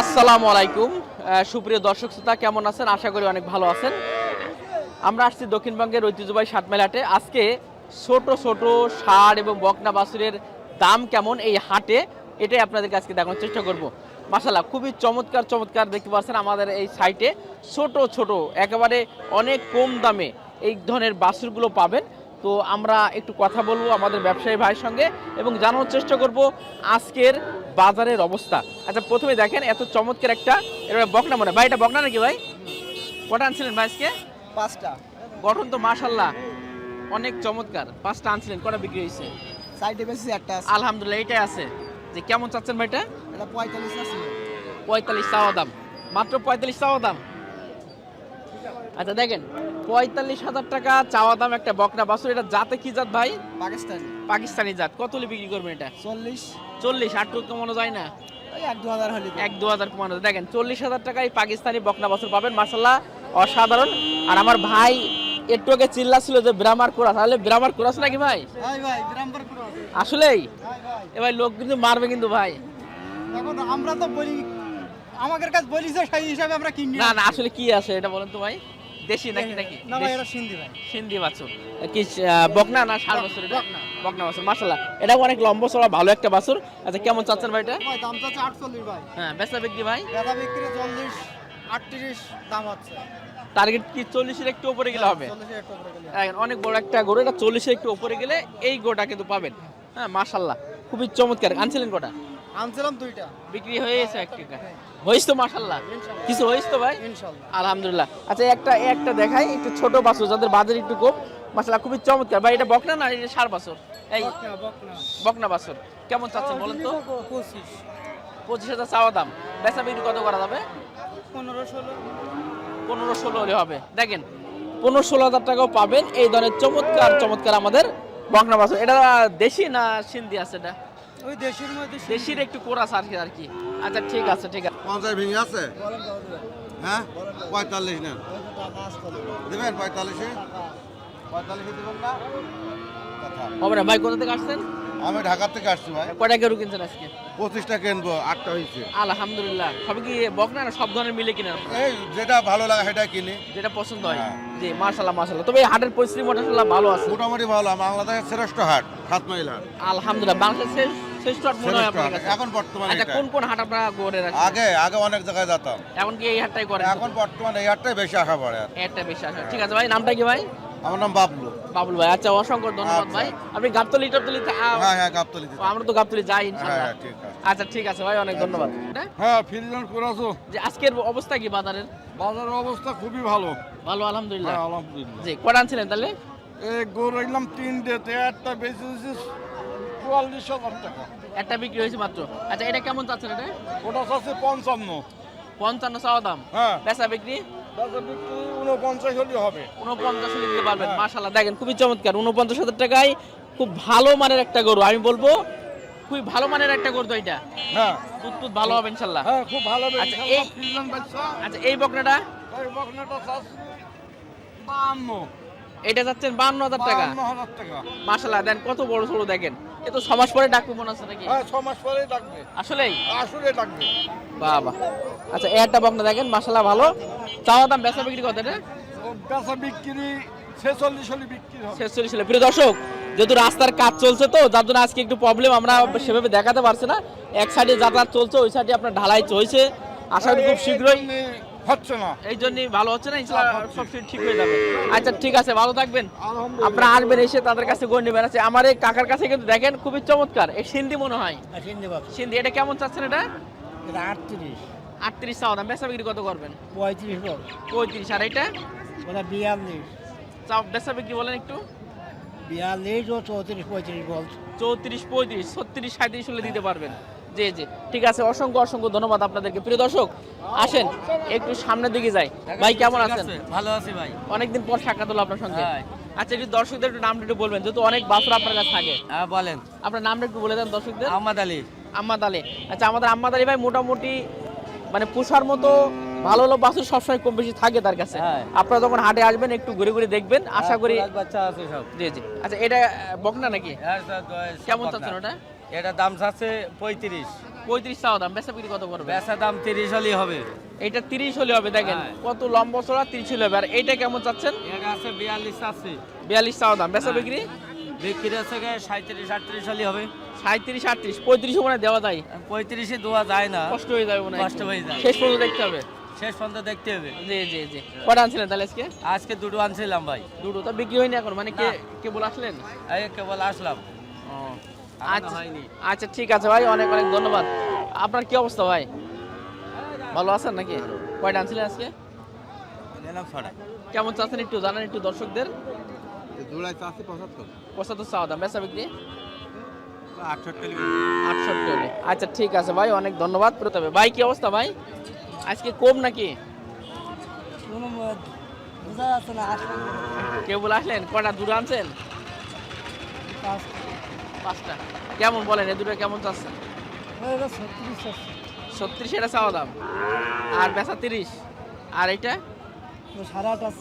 আসসালামু আলাইকুম। সুপ্রিয় দর্শক শ্রোতা, কেমন আছেন? আশা করি অনেক ভালো আছেন। আমরা আসছি দক্ষিণবঙ্গের ঐতিহ্যবাহী সাতমেলাটে আজকে ছোট ছোট ষাঁড় এবং বকনা বাছুরের দাম কেমন এই হাটে? এটাই আপনাদেরকে আজকে দেখানোর চেষ্টা করব। মাসাল্লাহ খুবই চমৎকার চমৎকার দেখতে পাচ্ছেন আমাদের এই সাইটে। ছোট ছোট, একেবারে অনেক কম দামে এই ধরনের বাছুরগুলো পাবেন। তো আমরা একটু কথা বলব আমাদের ব্যবসায়ী ভাইয়ের সঙ্গে এবং জানানোর চেষ্টা করব আজকের বাজারের অবস্থা। আচ্ছা প্রথমে দেখেন এত চমৎকার একটা এটা বকনা মনে ভাই এটা বকনা নাকি ভাই? কটা আনছিলেন ভাই আজকে? পাঁচটা। গঠন তো মাশাল্লাহ অনেক চমৎকার। পাঁচটা আনছিলেন কটা বিক্রি হয়েছে? সাইডে বেশি একটা আছে। আলহামদুলিল্লাহ এটাই আছে। যে কেমন চাচ্ছেন ভাইটা এটা? পঁয়তাল্লিশ আছে। পঁয়তাল্লিশ চাওয়া দাম। মাত্র পঁয়তাল্লিশ চাওয়া দাম। আচ্ছা দেখেন পঁয়তাল্লিশ হাজার টাকা চাওয়া দাম একটা বকনা বাছুর। এটা জাতে কি জাত ভাই? পাকিস্তানি। পাকিস্তানি জাত। কত হলে বিক্রি করবেন এটা? চল্লিশ। চল্লিশ আট কমানো যায় না? এক দু হাজার কমানো দেখেন চল্লিশ হাজার টাকায় পাকিস্তানি বকনা বাছুর পাবেন মাসাল্লাহ অসাধারণ। আর আমার ভাই একটু আগে চিল্লা ছিল যে ব্রাহ্মার কোরাস তাহলে ব্রাহ্মার কোরাস নাকি ভাই? আসলেই? এ ভাই লোক কিন্তু মারবে কিন্তু ভাই। এখন আমরা তো বলি আমাদের কাছে বলি যে সেই হিসাবে আমরা কিনি। না না আসলে কি আছে এটা বলেন তো ভাই। দেশি নাকি নাকি? না ভাই এটা সিন্ধি ভাই। সিন্ধি বাছুর। কি বকনা না বছর বকনা। বকনা বাছুর মাসাল্লাহ এটা অনেক লম্বা চড়া ভালো একটা বাছুর। আচ্ছা কেমন চাচ্ছেন ভাই এটা? ভাই দাম চাচ্ছে আটচল্লিশ ভাই। হ্যাঁ বেচা বিক্রি ভাই? বেচা বিক্রি চল্লিশ আটত্রিশ দাম হচ্ছে। টার্গেট কি চল্লিশের একটু উপরে গেলে হবে? চল্লিশের একটু উপরে গেলে। অনেক বড় একটা গরু এটা চল্লিশের একটু উপরে গেলে এই গোটা কিন্তু পাবেন। হ্যাঁ মাশাল্লাহ খুবই চমৎকার। আনছিলেন গোটা আনছিলাম দুইটা। বিক্রি হয়ে গেছে এক টাকা হয়েছে তো মাশাল্লাহ কিছু হয়েছে তো ভাই? ইনশাল্লাহ আলহামদুলিল্লাহ। আচ্ছা একটা একটা দেখাই একটু ছোট বাছুর যাদের বাজার একটু কম। মাশাল্লাহ খুবই চমৎকার। ভাই এটা বকনা না এটা সার বাছুর? এই বকনা বাছুর। কেমন চাচ্ছেন বলেন তো? পঁচিশ। পঁচিশ হাজার চাওয়া দাম। বেচা বিক্রি কত করা যাবে? পনেরো ষোলো। পনেরো ষোলো হলে হবে। দেখেন পনেরো ষোলো হাজার টাকাও পাবেন। এই ধরনের চমৎকার চমৎকার আমাদের বকনা বাছুর। এটা দেশি না সিন্ধি আছে এটা? ওই দেশের মধ্যে দেশির একটু কোরাস আর কি আর কি। আচ্ছা ঠিক আছে ঠিক আছে। পঞ্চাশ ভেঙে আছে? হ্যাঁ? পঁয়তাল্লিশ নেন। দেবেন পঁয়তাল্লিশে? পঁয়তাল্লিশে দেবেন না? হবে না ভাই কোথা থেকে আসছেন? আমি ঢাকার থেকে আসছি ভাই। কয়টা গরু কিনছেন আজকে? পঁচিশটা কিনবো আটটা হয়েছে। আলহামদুলিল্লাহ। সব কি বকনা না সব ধরনের মিলে এই যেটা ভালো লাগে সেটা কিনি। যেটা পছন্দ হয়। হ্যাঁ। জি মার্শাল্লাহ মার্শাল্লাহ তবে এই হাটের পরিস্থিতি মোটামুটি ভালো আছে? মোটামুটি ভালো। বাংলাদেশের শ্রেষ্ঠ হাট সাত মাইল হাট। আলহামদুলিল্লাহ। বাংলাদেশের শ্রেষ্ঠ মনে হয় আপনার কাছে? এখন বর্তমানে আচ্ছা কোন কোন হাট আপনারা আগে আগে অনেক জায়গায় যেতাম। এখন কি এই হাটটাই করেন? এখন বর্তমানে এই হাটটাই বেশি আশা পড়ে আর। বেশি আসে ঠিক আছে ভাই নামটা কি ভাই? আমার নাম বাবলু। বাবুল ভাই আচ্ছা অসংখ্য ধন্যবাদ আচ্ছা। ভাই। আপনি গাবতলি টাবতলি হ্যাঁ হ্যাঁ গাবতলি আমরা তো গাবতলি যাই ইনশাআল্লাহ। হ্যাঁ ঠিক আছে। আচ্ছা ঠিক আছে ভাই অনেক ধন্যবাদ। হ্যাঁ? ফিল্ডন করাছো যে আজকের অবস্থা কি বাজারের? বাজারের অবস্থা খুবই ভালো। ভালো আলহামদুলিল্লাহ। হ্যাঁ আলহামদুলিল্লাহ। জি কটা আনছিলেন তাহলে? এই গরু এলাম তিন ডেতে একটা বেশি টাকা। একটা বিক্রি হয়েছে মাত্র। আচ্ছা এটা কেমন চাচ্ছেন এটা? ওটা আছে পঞ্চান্ন। পঞ্চান্ন চাওয়া দাম? হ্যাঁ। বেচা বিক্রি? উনপঞ্চাশ হলে হবে। উনপঞ্চাশ হলে দিতে পারবেন হ্যাঁ। মাশাল্লাহ দেখেন খুবই চমৎকার। উনপঞ্চাশ হাজার টাকায় খুব ভালো মানের একটা গরু। আমি বলব খুবই ভালো মানের একটা গরু তো এটা। হ্যাঁ। দুধ ভালো হবে ইনশাল্লাহ হ্যাঁ খুব ভালো আচ্ছা, এই- আচ্ছা এই বকনাটা? এই বকনাটা বাহান্ন। এটা যাচ্ছেন বান্ন হাজার টাকা। মাশাল্লাহ দেন কত বড় ছোট দেখেন। এ তো ছমাস পরে ডাকবে মনে আছে নাকি? হ্যাঁ পরেই ডাকবে। আসলেই? আসলে ডাকবে। বাবা। আচ্ছা একটা বকনা দেখেন মাশাল্লাহ ভালো। চাওয়া দাম বেচা বিক্রি কত এটা? বেচা বিক্রি ছেচল্লিশ হলে বিক্রি ছেচল্লিশ হলে। প্রিয় দর্শক যেহেতু রাস্তার কাজ চলছে তো যার জন্য আজকে একটু প্রবলেম আমরা সেভাবে দেখাতে পারছি না। এক সাইডে যাতায়াত চলছে ওই সাইডে আপনার ঢালাই চলছে। আশা করি খুব শীঘ্রই হচ্ছে না। এই জন্যই ভালো হচ্ছে না ইনশাল্লাহ সব কিছু ঠিক হয়ে যাবে। আচ্ছা ঠিক আছে ভালো থাকবেন। আপনারা আসবেন এসে তাদের কাছে গড় নেবেন। আছে আমার এই কাকার কাছে কিন্তু দেখেন খুবই চমৎকার। এই সিন্ধি মনে হয়। সিন্ধি বাপ সিন্ধি এটা কেমন চাচ্ছেন এটা? আটত্রিশ। আটত্রিশ চাওয়া দাম। বেচা বিক্রি কত করবেন? পঁয়ত্রিশ বল। পঁয়ত্রিশ আর এটা? ওটা বিয়াল্লিশ। চাও বেচা বিক্রি বলেন একটু। বিয়াল্লিশ ও চৌত্রিশ পঁয়ত্রিশ বল। চৌত্রিশ পঁয়ত্রিশ ছত্রিশ সাঁত্রিশ হলে দিতে পারবেন। জি জি। ঠিক আছে অসংখ্য অসংখ্য ধন্যবাদ আপনাদেরকে। প্রিয় দর্শক আসেন একটু সামনের দিকে যাই। ভাই কেমন আছেন? ভালো আছি ভাই। অনেকদিন পর সাক্ষাৎ হলো আপনার সঙ্গে। হ্যাঁ। আচ্ছা একটু দর্শকদের একটু নামটা একটু বলবেন যেহেতু অনেক বাসুর আপনার কাছে থাকে। হ্যাঁ বলেন। আপনার নামটা একটু বলে দেন দর্শকদের। আহমদ আলী। আম্মাদ আলী। আচ্ছা আমাদের আম্মাদ আলী ভাই মোটামুটি মানে পুষার মতো ভালো ভালো বাসুর সবসময় কম বেশি থাকে তার কাছে। হ্যাঁ। আপনারা যখন হাটে আসবেন একটু ঘুরে ঘুরে দেখবেন আশা করি খোরাক বাচ্চা আছে সব। জি জি। আচ্ছা এটা বকনা নাকি? কেমন। চাচ্ছেন ওটা? এটা দাম চাচ্ছে পঁয়ত্রিশ। পঁয়ত্রিশ চাওয়া দাম বেচা বিক্রি কত করবে বেচা দাম তিরিশ হলেই হবে। এটা তিরিশ হলে হবে দেখেন হ্যাঁ। কত লম্বা চড়া তিরিশ হলে হবে। আর এইটা কেমন চাচ্ছেন? এটা আছে বিয়াল্লিশ আছে বিয়াল্লিশ চাওয়া দাম বেচা হ্যাঁ। বিক্রি? বিক্রি আছে সাঁত্রিশ আটত্রিশ হলেই হবে। সাঁত্রিশ আটত্রিশ পঁয়ত্রিশ মনে দেওয়া যায়। পঁয়ত্রিশে দেওয়া যায় না। কষ্ট হয়ে যাবে মনে হয়। কষ্ট হয়ে যায়। শেষ পর্যন্ত দেখতে হবে? শেষ পর্যন্ত দেখতে হবে। জি জি জি। কটা আনছিলেন তাহলে আজকে? আজকে দুটো আনছিলাম ভাই। দুটো তো বিক্রি হয়নি এখন মানে কে না। কে বলে আসলেন কেবল আসলাম। এখনও আচ্ছা। আচ্ছা ঠিক আছে ভাই অনেক অনেক ধন্যবাদ। আপনার কি অবস্থা ভাই? ভালো আছেন নাকি? কয়টা আনছিলেন আজকে? কেমন চাচ্ছেন একটু জানান একটু দর্শকদের। দুলাই চাষি পঁচাত্তর। পঁচাত্তর চাওয়া দাম বেচা বিক্রি? আটষট্টি আচ্ছা ঠিক আছে ভাই অনেক ধন্যবাদ প্রতাপে ভাই। কি অবস্থা ভাই? আজকে কম নাকি? কেউ বলে আসলেন কটা দূরে আনছেন? পাঁচটা। কেমন বলেন এ দুটো কেমন চাচ্ছেন? ছত্রিশ এটা চাওয়া দাম। আর বেচা তিরিশ। আর এটা? সাড়ে আঠাশ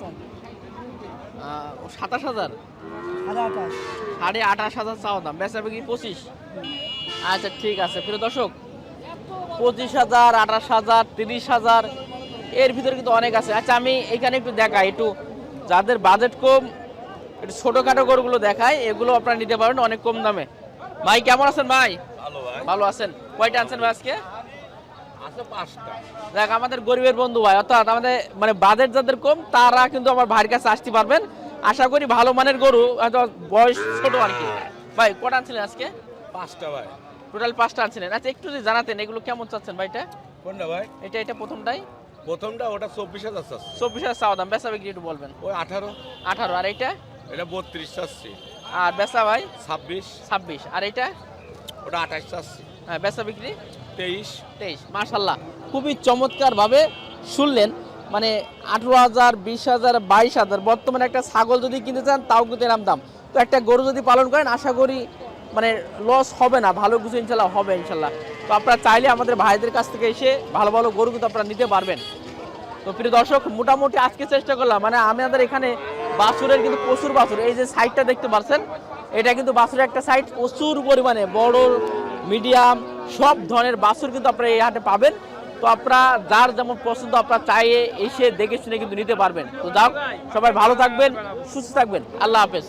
সাতাশ হাজার। সাড়ে আঠাশ সাড়ে আঠাশ হাজার চাওয়া দাম। বেচা বিক্রি পঁচিশ। আচ্ছা ঠিক আছে। প্রিয় দর্শক পঁচিশ হাজার আঠাশ হাজার তিরিশ হাজার এর ভিতরে কিন্তু অনেক আছে। আচ্ছা আমি এখানে একটু দেখাই। একটু যাদের বাজেট কম একটু ছোটোখাটো গরুগুলো দেখায় এগুলো আপনারা নিতে পারেন অনেক কম দামে। ভাই কেমন আছেন ভাই? ভালো ভাই। ভালো আছেন? কয়টা আনছেন ভাই আজকে? দেখ আমাদের গরিবের বন্ধু ভাই অর্থাৎ আমাদের মানে বাজেট যাদের কম তারা কিন্তু আমার ভাইয়ের কাছে আসতে পারবেন। আশা করি ভালো মানের গরু হয়তো বয়স ছোট আর কি। ভাই কটা আনছিলেন আজকে? পাঁচটা ভাই। টোটাল পাঁচটা আনছিলেন। আচ্ছা একটু যদি জানাতেন এগুলো কেমন চাচ্ছেন ভাইটা কোনটা ভাই? এটা এটা প্রথমটাই? প্রথমটা ওটা চব্বিশ হাজার চব্বিশ হাজার চাওয়া দাম বেচা বিক্রি একটু বলবেন। ওই আঠারো। আঠারো আর এইটা? এটা বত্রিশ চাচ্ছি। আর বেচা ভাই? ছাব্বিশ। ছাব্বিশ। আর এইটা ওটা আঠাশ চাচ্ছি। হ্যাঁ বেচা বিক্রি? তেইশ। তেইশ মার্শাল্লাহ খুবই চমৎকারভাবে শুনলেন মানে আঠেরো হাজার বিশ হাজার বাইশ হাজার বর্তমানে একটা ছাগল যদি কিনতে চান তাও কিন্তু এরম দাম। তো একটা গরু যদি পালন করেন আশা করি মানে লস হবে না ভালো কিছু ইনশাল্লাহ হবে ইনশাল্লাহ তো আপনারা চাইলে আমাদের ভাইদের কাছ থেকে এসে ভালো ভালো গরু কিন্তু আপনারা নিতে পারবেন। তো প্রিয় দর্শক মোটামুটি আজকে চেষ্টা করলাম মানে আমাদের এখানে বাছুরের কিন্তু প্রচুর বাছুর। এই যে সাইডটা দেখতে পাচ্ছেন, এটা কিন্তু বাছুরের একটা সাইড প্রচুর পরিমাণে বড় মিডিয়াম সব ধরনের বাছুর কিন্তু আপনারা এই হাটে পাবেন। তো আপনারা যার যেমন পছন্দ আপনারা চাইয়ে এসে দেখে শুনে কিন্তু নিতে পারবেন। তো যাক সবাই ভালো থাকবেন, সুস্থ থাকবেন। আল্লাহ হাফেজ।